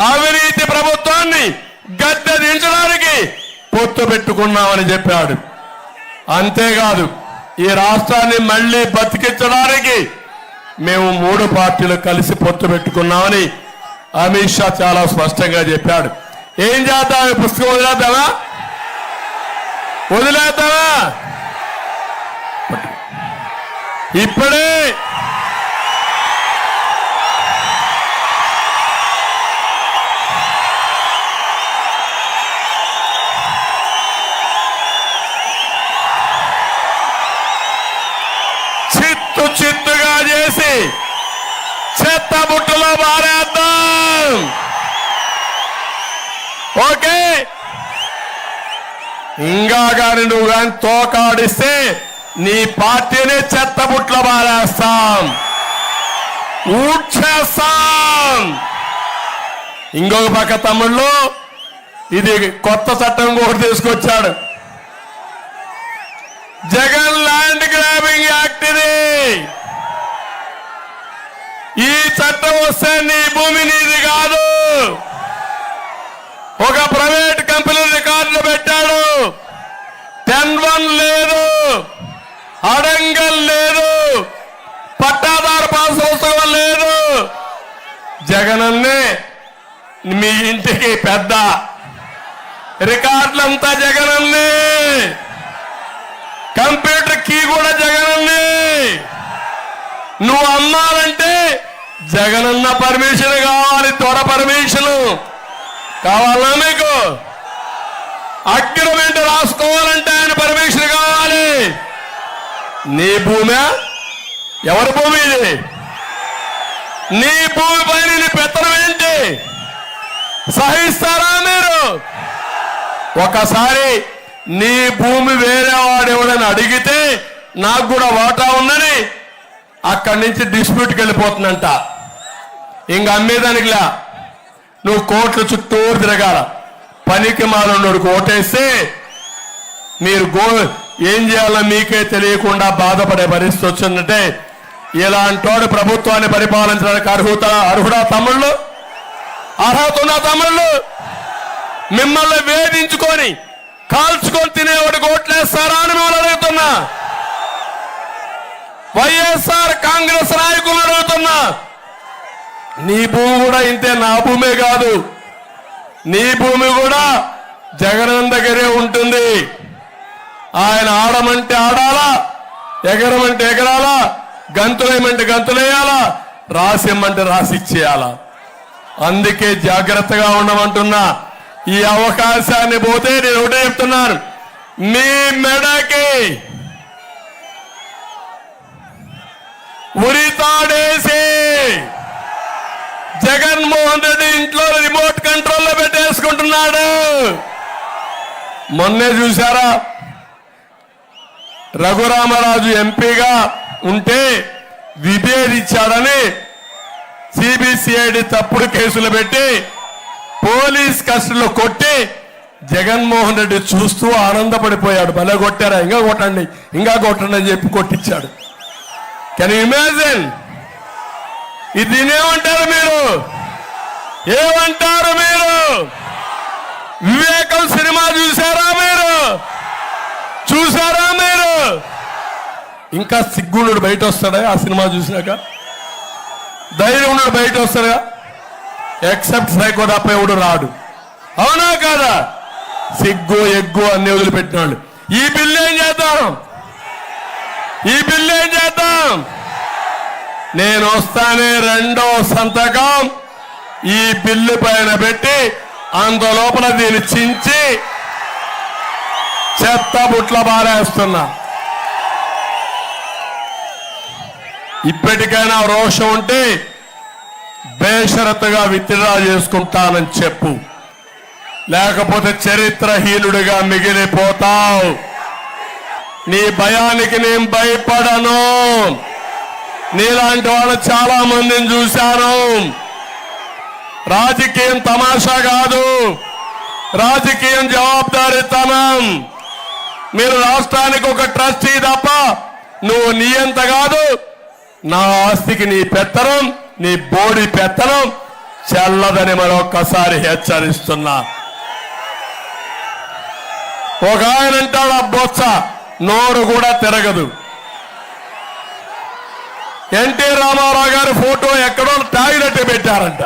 అవినీతి ప్రభుత్వాన్ని గద్దె దించడానికి పొత్తు పెట్టుకున్నామని చెప్పాడు. అంతేకాదు ఈ రాష్ట్రాన్ని మళ్ళీ బతికించడానికి మేము మూడు పార్టీలు కలిసి పొత్తు పెట్టుకున్నామని అమిత్ షా చాలా స్పష్టంగా చెప్పాడు. ఏం చేద్దాం? ఈ పుస్తకం వదిలేద్దామా? వదిలేద్దామా? ఇప్పుడే చెత్త బుట్టలో మారేద్దాం ఓకే. ఇంకా కానీ నువ్వు కానీ తోకాడిస్తే నీ పార్టీని చెత్త బుట్లో మారేస్తాం ఊడ్చేస్తాం. ఇంకొక పక్క తమ్ముళ్ళు ఇది కొత్త చట్టం కూడా తీసుకొచ్చాడు. జగన్ ల్యాండ్ గ్రాబింగ్ యాక్ట్ ఇది. ఈ చట్టం వస్తే నీ భూమి నీది కాదు. ఒక ప్రైవేట్ కంపెనీ రికార్డులు పెట్టాడు. టెన్ వన్ లేదు. అడంగల్ లేదు. పట్టాదారు పాస్ లేదు. జగనన్నే మీ ఇంటికి పెద్ద. రికార్డులంతా జగనన్నే. కంప్యూటర్ కీ కూడా జగనన్నే. నువ్వు అమ్మాలంటే జగనన్న పర్మిషన్ కావాలి త్వర పర్మిషన్ కావాలా మీకు? అగ్రిమెంట్ రాసుకోవాలంటే ఆయన పర్మిషన్ కావాలి. నీ భూమి? ఎవరి భూమి ఇది? నీ భూమి పైన నీ పెత్తనం ఏంటి? సహిస్తారా మీరు? ఒకసారి నీ భూమి వేరే వాడు ఎవడని అడిగితే నాకు కూడా వాటా ఉందని అక్కడి నుంచి డిస్ప్యూట్కి వెళ్ళిపోతుందంట. ఇంక అమ్మేదానికిలా. నువ్వు కోట్ల చుట్టూరు తిరగాల. పనికి మాలన్నోడికి ఓటేస్తే మీరు గో ఏం చేయాలో మీకే తెలియకుండా బాధపడే పరిస్థితి వచ్చిందంటే ఇలాంటోడు ప్రభుత్వాన్ని పరిపాలించడానికి అర్హత అర్హుడా తమ్ముళ్ళు? అర్హత ఉన్న తమ్ముళ్ళు? మిమ్మల్ని వేధించుకొని కాల్చుకొని తినేవాడు ఓట్లేస్తారా అని మిమ్మల్ని అడుగుతున్నా. వైఎస్ఆర్ కాంగ్రెస్ నాయకులు అడుగుతున్నా. నీ భూమి కూడా ఇంతే నా భూమే కాదు. నీ భూమి కూడా జగన్ దగ్గరే ఉంటుంది. ఆయన ఆడమంటే ఆడాలా ఎగరమంటే ఎగరాలా గంతులేయమంటే గంతులేయాలా రాసిమ్మంటే రాసిచ్చేయాలా అందుకే జాగ్రత్తగా ఉండమంటున్నా. ఈ అవకాశాన్ని పోతే నేను ఒకటే చెప్తున్నాను. మీ మెడకి ఉరితాడేసి జగన్మోహన్ రెడ్డి ఇంట్లో రిమోట్ కంట్రోల్లో పెట్టేసుకుంటున్నాడు. మొన్నే చూసారా రఘురామరాజు ఎంపీగా ఉంటే విభేదించాడని సిబిసిఐడి తప్పుడు కేసులు పెట్టి పోలీస్ కస్టడీలో కొట్టి జగన్మోహన్ రెడ్డి చూస్తూ ఆనందపడిపోయాడు. భలే కొట్టారా? ఇంకా కొట్టండి. ఇంకా కొట్టండి అని చెప్పి కొట్టించాడు. కెన్ ఇమాజిన్ ఇది ఏమంటారు మీరు? ఏమంటారు మీరు? వివేకం సినిమా చూసారా మీరు? చూసారా మీరు? ఇంకా సిగ్గునుడు బయట వస్తాడా ఆ సినిమా చూసినాక ధైర్యం ఉన్నాడు బయట వస్తాడా ఎక్సెప్ట్ సైకో ఎవడు రాడు. అవునా కాదా? సిగ్గు ఎగ్గు అన్ని వదిలిపెట్టినాడు ఈ బిల్లు ఏం చేద్దాం? ఈ బిల్లు ఏం చేద్దాం? నేను వస్తానే రెండో సంతకం ఈ బిల్లు పైన పెట్టి అందులోపల దీన్ని చించి చెత్త బుట్ల బారేస్తున్నా ఇప్పటికైనా రోషం ఉంటే బేషరతుగా విత్డ్రా చేసుకుంటానని చెప్పు. లేకపోతే చరిత్రహీనుడిగా మిగిలిపోతావు. నీ భయానికి నేను భయపడను. నీలాంటి వాళ్ళు చాలా మందిని చూశాను. రాజకీయం తమాషా కాదు. రాజకీయం జవాబుదారీతనం. మీరు రాష్ట్రానికి ఒక ట్రస్టీ తప్ప నువ్వు నీ ఎంత కాదు. నా ఆస్తికి నీ పెత్తనం నీ బోడి పెత్తనం చెల్లదని మరొక్కసారి హెచ్చరిస్తున్నా. ఒక ఆయన అంటాడు ఆ బొత్స నోరు కూడా తిరగదు. ఎన్టీ రామారావు గారి ఫోటో ఎక్కడో టాయిలెట్ పెట్టారంట.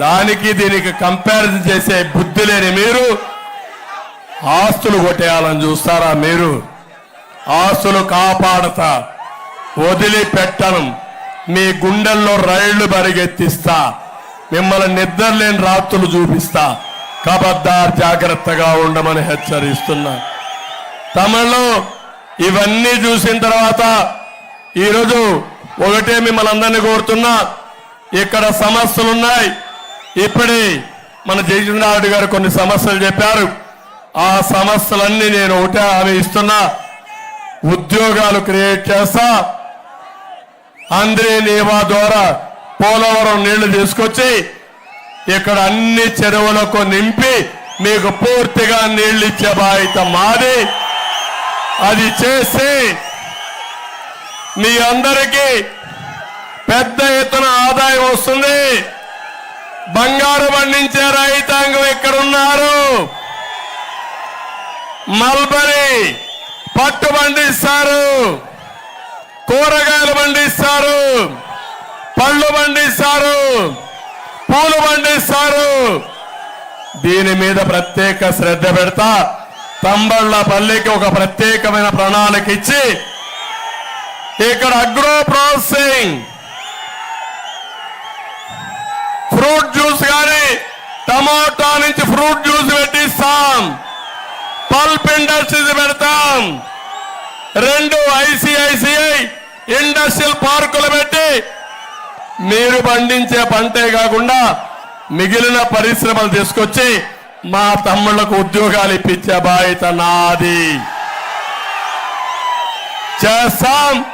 దానికి దీనికి కంపారిజన్ చేసే బుద్ధి లేని మీరు ఆస్తులు కొట్టేయాలని చూస్తారా మీరు? ఆస్తులు కాపాడతా వదిలిపెట్టను. మీ గుండెల్లో రైళ్ళు పరిగెత్తిస్తా మిమ్మల్ని నిద్రలేని రాత్రులు చూపిస్తా. కబద్దార్ జాగ్రత్తగా ఉండమని హెచ్చరిస్తున్నా. తమలో ఇవన్నీ చూసిన తర్వాత ఈరోజు ఒకటే మిమ్మల్ని అందరినీ కోరుతున్నా ఇక్కడ సమస్యలు ఉన్నాయి ఇప్పుడే మన జయచంద్రారెడ్డి గారు కొన్ని సమస్యలు చెప్పారు. ఆ సమస్యలన్నీ నేను ఒకటే హామీ ఇస్తున్నా. ఉద్యోగాలు క్రియేట్ చేస్తా. అంద్రే నీవా ద్వారా పోలవరం నీళ్ళు తీసుకొచ్చి ఇక్కడ అన్ని చెరువులకు నింపి మీకు పూర్తిగా నీళ్ళు ఇచ్చే బాధ్యత మాది. అది చేసి మీ అందరికీ పెద్ద ఎత్తున ఆదాయం వస్తుంది. బంగారు పండించే రైతాంగం ఎక్కడున్నారు? మల్బరీ పట్టు పండిస్తారు. కూరగాయలు పండిస్తారు. పళ్ళు పండిస్తారు. పూలు పండిస్తారు. దీని మీద ప్రత్యేక శ్రద్ధ పెడతా. తంబళ్ళ పల్లెకి ఒక ప్రత్యేకమైన ప్రణాళిక ఇచ్చి ఇక్కడ అగ్రో ప్రాసెసింగ్. ఫ్రూట్ జ్యూస్ కానీ టమాటా నుంచి ఫ్రూట్ జ్యూస్ పెట్టిస్తాం. పల్ప్ ఇండస్ట్రీస్ పెడతాం. రెండు ఐసిఐసిఐ ఇండస్ట్రియల్ పార్కులు పెట్టి మీరు పండించే పంటే కాకుండా మిగిలిన పరిశ్రమలు తీసుకొచ్చి మా తమ్ముళ్ళకు ఉద్యోగాలు ఇప్పించే బాధ్యత నాది. చేస్తాం.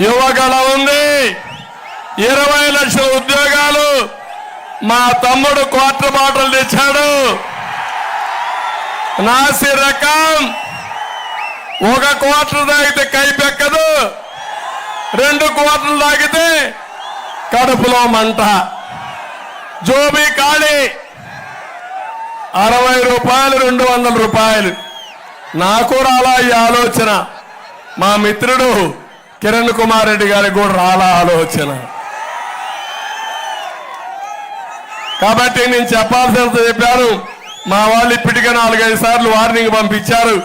యువగల ఉంది. ఇరవై లక్షల ఉద్యోగాలు మా తమ్ముడు క్వార్టర్ బాటలు తెచ్చాడు. నాసి రకం. ఒక క్వార్టర్ తాగితే కైపెక్కదు రెండు క్వార్టర్లు తాగితే కడుపులో మంట. జోబీ ఖాళీ. అరవై రూపాయలు రెండు వందల రూపాయలు. నాకు కూడా అలా ఈ ఆలోచన. మా మిత్రుడు కిరణ్ కుమార్ రెడ్డి గారికి కూడా రాలా ఆలోచన. కాబట్టి నేను చెప్పాల్సినంత చెప్పాను. మా వాళ్ళు ఇప్పటికే నాలుగైదు సార్లు వార్నింగ్ పంపించారు.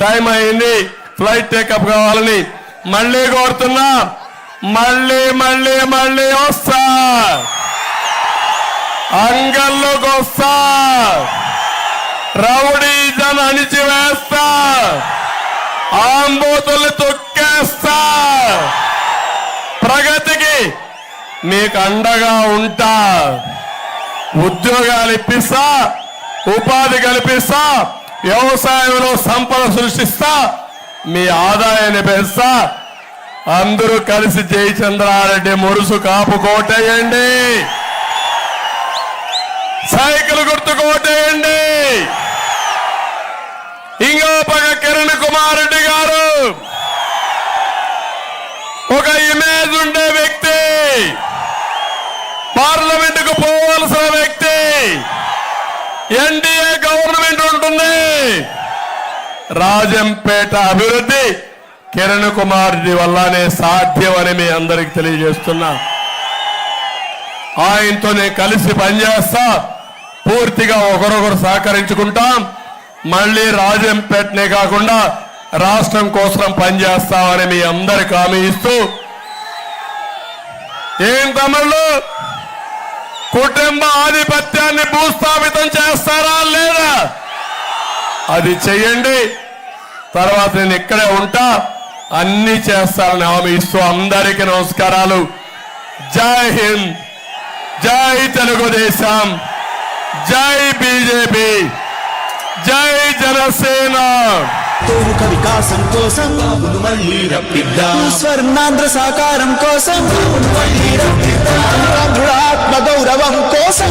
టైం అయింది ఫ్లైట్ టేకప్ కావాలని. మళ్ళీ కోరుతున్నా మళ్ళీ మళ్ళీ మళ్ళీ వస్తా. అంగల్లోకి వస్తా. రౌడీజన్ అణిచివేస్తా. ఆంబోతుల్ని తొక్కేస్తా. ప్రగతికి మీకు అండగా ఉంటా. ఉద్యోగాలు ఇప్పిస్తా ఉపాధి కల్పిస్తా వ్యవసాయంలో సంపద సృష్టిస్తా మీ ఆదాయాన్ని పెంచుతా. అందరూ కలిసి జయచంద్రారెడ్డి మురుసు కాపు కోటేయండి. సైకిల్ గుర్తు కోటేయండి. ఇంకో కిరణ్ కుమార్ రెడ్డి గారు. ఒక ఇమేజ్ ఉండే వ్యక్తి. పార్లమెంట్కు పోవలసిన వ్యక్తి. ఎన్డీఏ గవర్నమెంట్ ఉంటుంది. రాజంపేట అభివృద్ధి కిరణ్ కుమార్ రెడ్డి వల్లనే సాధ్యమని మీ అందరికి తెలియజేస్తున్నా. ఆయనతో నేను కలిసి పనిచేస్తా. పూర్తిగా ఒకరొకరు సహకరించుకుంటాం. మళ్ళీ రాజంపేటనే కాకుండా రాష్ట్రం కోసం పనిచేస్తామని మీ అందరికి హామీ ఇస్తూ ఏం తమిళ్ళు కుటుంబ ఆధిపత్యాన్ని భూస్థాపితం చేస్తారా లేదా? అది చెయ్యండి. తర్వాత నేను ఇక్కడే ఉంటా. అన్ని చేస్తానని హామీ ఇస్తూ అందరికీ నమస్కారాలు. జై హింద్. జై తెలుగుదేశం. జై బీజేపీ. జై జనసేన. తోముఖ వికాసం కోసం బాబును మళ్ళీ రప్పిద్దాం. స్వర్ణాంధ్ర సాకారం కోసం బాబును మళ్ళీ రప్పిద్దాం. ఆత్మ గౌరవం కోసం